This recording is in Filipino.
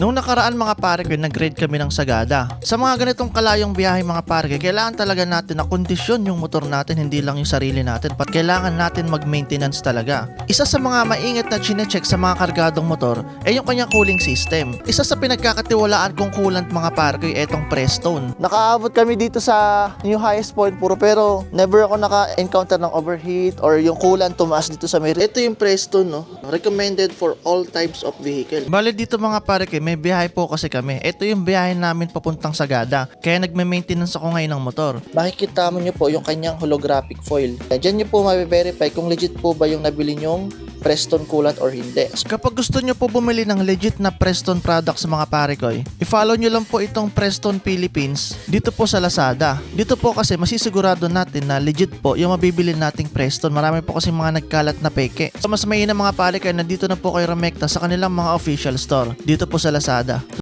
Nung nakaraan mga pare ko, nag-grade kami ng Sagada. Sa mga ganitong kalayong biyahe mga pare ko, kailangan talaga natin na kondisyon yung motor natin, hindi lang yung sarili natin. Pat kailangan natin mag-maintenance talaga. Isa sa mga maingat na chinecheck sa mga kargadong motor ay yung kanyang cooling system. Isa sa pinagkakatiwalaan kong coolant mga pare ko ay etong Prestone. Nakaabot kami dito sa new highest point puro pero never ako naka-encounter ng overheat or yung coolant tumaas dito sa may... Ito yung Prestone no, recommended for all types of vehicle. Bale dito mga pare ko, may biyahe po kasi kami. Ito yung biyahe namin papuntang Sagada. Kaya nagme-maintenance ako ngayon ng motor. Makikita mo nyo po yung kanyang holographic foil. Diyan nyo po ma-verify kung legit po ba yung nabili nyong Preston coolant or hindi. Kapag gusto nyo po bumili ng legit na Preston products mga pare ko, i-follow nyo lang po itong Preston Philippines dito po sa Lazada. Dito po kasi masisigurado natin na legit po yung mabibili nating Preston. Marami po kasi mga nagkalat na peke. So mas mainam mga pare ko na dito na po kayo remekta sa kanilang mga official store dito po sa Lazada.